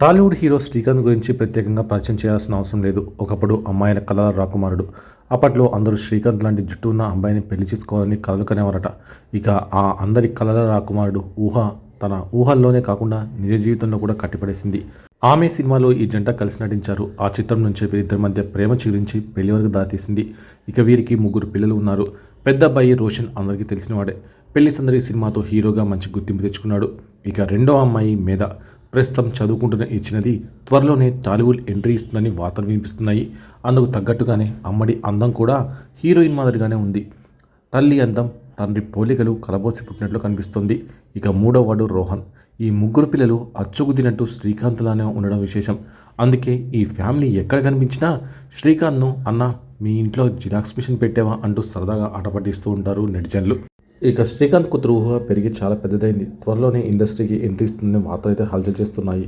Tollywood hero Srikanth గురించి ప్రత్యేకంగా పరిచయం చేయాల్సిన అవసరం లేదు. ఒకప్పుడు అమ్మాయిన కళల రాకుమారుడు. అప్పట్లో అందరూ శ్రీకాంత్ లాంటి జుట్టు ఉన్న అమ్మాయిని పెళ్ళి చేసుకోవాలని కలలు కనేవారట. ఇక ఆ అందరి కళల రాకుమారుడు ఊహ తన ఊహల్లోనే కాకుండా నిజ జీవితంలో కూడా కట్టిపడేసింది. ఆమె సినిమాలో ఈ జంట కలిసి నటించారు. ఆ చిత్రం నుంచి వీరిద్దరి మధ్య ప్రేమ చిగురించి పెళ్ళి వరకు దారితీసింది. ఇక వీరికి ముగ్గురు పిల్లలు ఉన్నారు. పెద్ద అబ్బాయి రోషన్ అందరికీ తెలిసినవాడే. పెళ్ళి సందడి సినిమాతో హీరోగా మంచి గుర్తింపు తెచ్చుకున్నాడు. ఇక రెండో అమ్మాయి మేధ. ప్రస్తుతం చదువుకుంటున్న ఇచ్చినది త్వరలోనే టాలీవుడ్ ఎంట్రీ ఇస్తుందని వార్తలు వినిపిస్తున్నాయి. అందుకు తగ్గట్టుగానే అమ్మడి అందం కూడా హీరోయిన్ మాదిరిగానే ఉంది. తల్లి అందం తండ్రి పోలికలు కలబోసి పుట్టినట్లు కనిపిస్తుంది. ఇక మూడో వాడు రోహన్. ఈ ముగ్గురు పిల్లలు అచ్చుగుద్దినట్టు శ్రీకాంత్లానే ఉండడం విశేషం. అందుకే ఈ ఫ్యామిలీ ఎక్కడ కనిపించినా శ్రీకాంత్ను అన్న మీ ఇంట్లో జిరాక్స్ మిషన్ పెట్టావా అంటూ సరదాగా ఆట పట్టిస్తూ ఉంటారు నెటిజన్లు. ఇక శ్రీకాంత్ కూతురు ఊహ పెరిగి చాలా పెద్దదైంది. త్వరలోనే ఇండస్ట్రీకి ఎంట్రీ ఇస్తుందని వార్తలు అయితే హల్చల్ చేస్తున్నాయి.